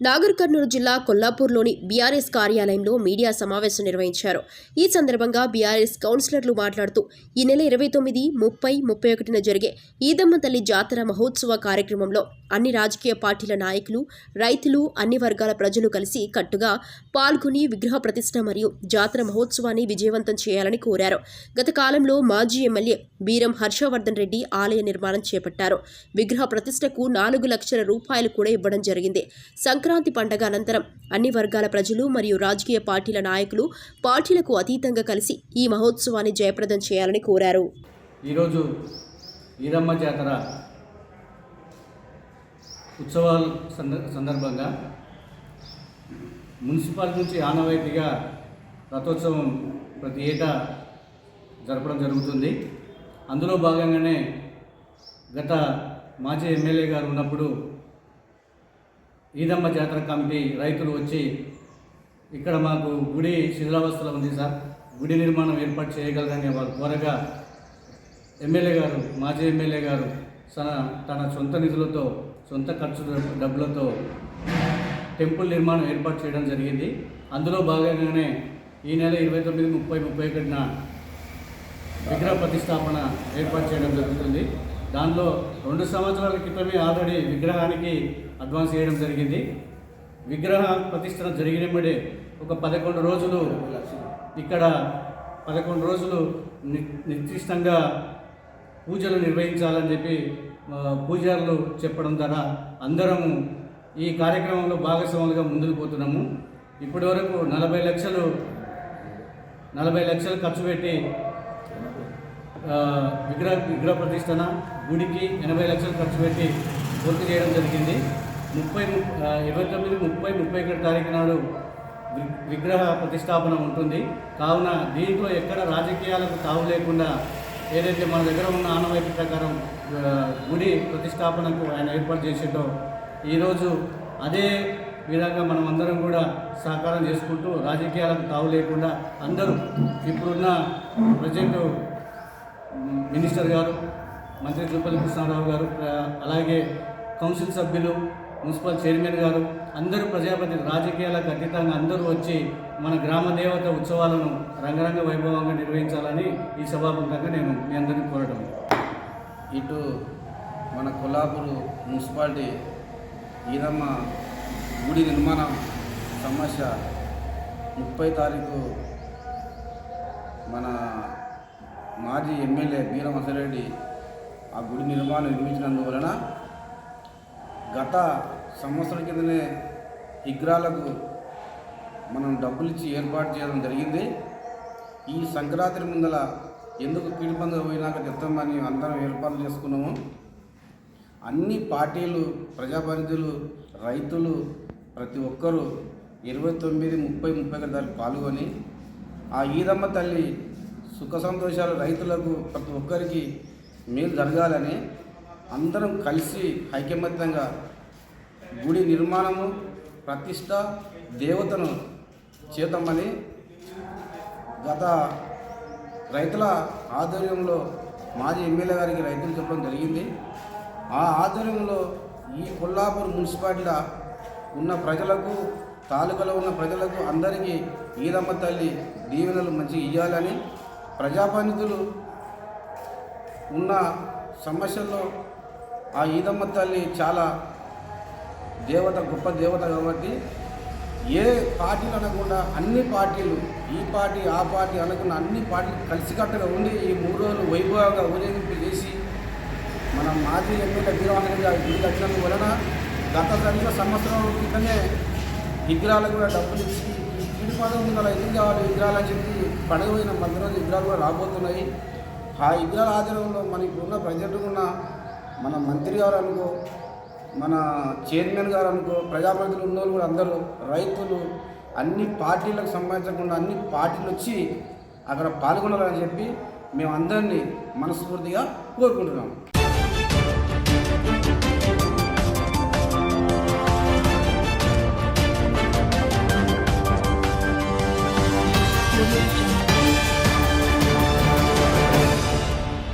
నాగర్ కర్నూలు జిల్లా కొల్లాపూర్లోని బీఆర్ఎస్ కార్యాలయంలో మీడియా సమావేశం నిర్వహించారు. ఈ సందర్భంగా బీఆర్ఎస్ కౌన్సిలర్లు మాట్లాడుతూ ఈ నెల ఇరవై తొమ్మిది ముప్పై ముప్పై ఒకటిన జరిగే ఈదమ్మ తల్లి జాతర మహోత్సవ కార్యక్రమంలో అన్ని రాజకీయ పార్టీల నాయకులు రైతులు అన్ని వర్గాల ప్రజలు కలిసి కట్టుగా పాల్గొని విగ్రహ ప్రతిష్ట మరియు జాతర మహోత్సవాన్ని విజయవంతం చేయాలని కోరారు. గత కాలంలో మాజీ ఎమ్మెల్యే బీరం హర్షవర్ధన్ రెడ్డి ఆలయ నిర్మాణం చేపట్టారు. విగ్రహ ప్రతిష్టకు నాలుగు లక్షల రూపాయలు కూడా ఇవ్వడం జరిగింది. సంక్రాంతి పండగ అనంతరం అన్ని వర్గాల ప్రజలు మరియు రాజకీయ పార్టీల నాయకులు పార్టీలకు అతీతంగా కలిసి ఈ మహోత్సవాన్ని జయప్రదం చేయాలని కోరారు. ఈరోజు ఈరమ్మ జాతర ఉత్సవాల సంద సందర్భంగా మున్సిపాలిటీ నుంచి ఆనవాయితీగా రథోత్సవం ప్రతి ఏటా జరపడం జరుగుతుంది. అందులో భాగంగానే గత మాజీ ఎమ్మెల్యే గారు ఉన్నప్పుడు ఈదమ్మ జాతర కమిటీ రైతులు వచ్చి ఇక్కడ మాకు గుడి శిథిలావస్థలో ఉంది సార్. గుడి నిర్మాణం ఏర్పాటు చేయగలరని వారు కోరగా ఎమ్మెల్యే గారు మాజీ ఎమ్మెల్యే గారు తన తన సొంత నిధులతో సొంత ఖర్చు డబ్బులతో టెంపుల్ నిర్మాణం ఏర్పాటు చేయడం జరిగింది. అందులో భాగంగానే ఈ నెల ఇరవై తొమ్మిది ముప్పై ముప్పై ఒకటిన విగ్రహ ప్రతిష్టాపన ఏర్పాటు చేయడం జరుగుతుంది. దానిలో రెండు సంవత్సరాల క్రితమే ఆల్రెడీ విగ్రహానికి అడ్వాన్స్ చేయడం జరిగింది. విగ్రహ ప్రతిష్టన జరిగినప్పుడే ఒక పదకొండు రోజులు ఇక్కడ పదకొండు రోజులు ని నిర్దిష్టంగా పూజలు నిర్వహించాలని చెప్పి పూజారులు చెప్పడం ద్వారా అందరము ఈ కార్యక్రమంలో భాగస్వాములుగా ముందుకు పోతున్నాము. ఇప్పటి వరకు నలభై లక్షలు నలభై లక్షలు ఖర్చు పెట్టి విగ్రహ విగ్రహ ప్రతిష్టన గుడికి ఎనభై లక్షలు ఖర్చు పెట్టి పూర్తి చేయడం జరిగింది. ముప్పై ఇరవై తొమ్మిది ముప్పై ముప్పై ఒకటి తారీఖు నాడు విగ్రహ ప్రతిష్టాపన ఉంటుంది. కావున దీంట్లో ఎక్కడ రాజకీయాలకు తావు లేకుండా ఏదైతే మన దగ్గర ఉన్న ఆనవాయితీ ప్రకారం గుడి ప్రతిష్టాపనకు ఆయన ఏర్పాటు చేసేటో ఈరోజు అదే విధంగా మనం అందరం కూడా సహకారం చేసుకుంటూ రాజకీయాలకు తావు లేకుండా అందరూ ఇప్పుడున్న ప్రజెంట్ మినిస్టర్ గారు మంత్రి తిరుపతి కృష్ణారావు గారు అలాగే కౌన్సిల్ సభ్యులు మున్సిపల్ చైర్మన్ గారు అందరూ ప్రజాపతి రాజకీయాలకు అతీతంగా అందరూ వచ్చి మన గ్రామ దేవత ఉత్సవాలను రంగరంగ వైభవంగా నిర్వహించాలని ఈ సభాముఖంగా నేను మీ అందరినీ కోరడం ఇటు మన కొల్లాపూరు మున్సిపాలిటీ ఈదమ్మ గుడి నిర్మాణం సమస్య ముప్పై తారీఖు మన మాజీ ఎమ్మెల్యే వీరమసరెడ్డి ఆ గుడి నిర్మాణం నిర్మించినందువలన గత సంవత్సరం కిందనే విగ్రహాలకు మనం డబ్బులు ఇచ్చి ఏర్పాటు చేయడం జరిగింది. ఈ సంక్రాంతి ముందల ఎందుకు కీడుపందులు పోయినాక చెప్తామని అందరం ఏర్పాట్లు చేసుకున్నాము. అన్ని పార్టీలు ప్రజాప్రతినిధులు రైతులు ప్రతి ఒక్కరూ ఇరవై తొమ్మిది ముప్పై ముప్పై ఒకటి తారీఖు పాల్గొని ఆ ఈదమ్మ తల్లి సుఖ సంతోషాలు రైతులకు ప్రతి ఒక్కరికి మేలు జరగాలని అందరం కలిసి ఐకమత్యంగా గుడి నిర్మాణము ప్రతిష్ట దేవతను చేద్దామని గత రైతుల ఆధ్వర్యంలో మాజీ ఎమ్మెల్యే గారికి రైతులు చెప్పడం జరిగింది. ఆ ఆధ్వర్యంలో ఈ కొల్లాపూర్ మున్సిపాలిటీలో ఉన్న ప్రజలకు తాలూకాలో ఉన్న ప్రజలకు అందరికీ ఈదమ్మ తల్లి దీవెనలు మంచిగా ఇవ్వాలని ప్రజాప్రతినిధులు ఉన్న సమస్యల్లో ఆ ఈదమ్మ తల్లి చాలా దేవత గొప్ప దేవత కాబట్టి ఏ పార్టీలు అనకుండా అన్ని పార్టీలు ఈ పార్టీ ఆ పార్టీ అనకుండా అన్ని పార్టీలు కలిసికట్టుగా ఉండి ఈ మూడు రోజులు వైభవంగా ఊరేగింపు చేసి మన మాజీ ఎమ్మెల్యే వీరవాహన్ గారి గుడి కట్టినందు వలన గత సరిగ్గా సంవత్సరం క్రితమే విగ్రహాలకు కూడా డబ్బులు ఇచ్చి ఈ గిడి పదం ఉంది అలా ఎందుకు కావాలి? విగ్రహాలు అని చెప్పి పండుగ పోయిన మధ్యలో రోజు విగ్రహాలు కూడా రాబోతున్నాయి. ఆ విగ్రహాల ఆధ్వర్యంలో మనకి ఉన్న ప్రజెంట్ ఉన్న మన మంత్రి గారు అనుకో మన చైర్మన్ గారు అనుకో ప్రజాప్రతినిధులు ఉన్న వాళ్ళు కూడా అందరూ రైతులు అన్ని పార్టీలకు సంబంధించకుండా అన్ని పార్టీలు వచ్చి అక్కడ పాల్గొనాలని చెప్పి మేమందరినీ మనస్ఫూర్తిగా కోరుకుంటున్నాము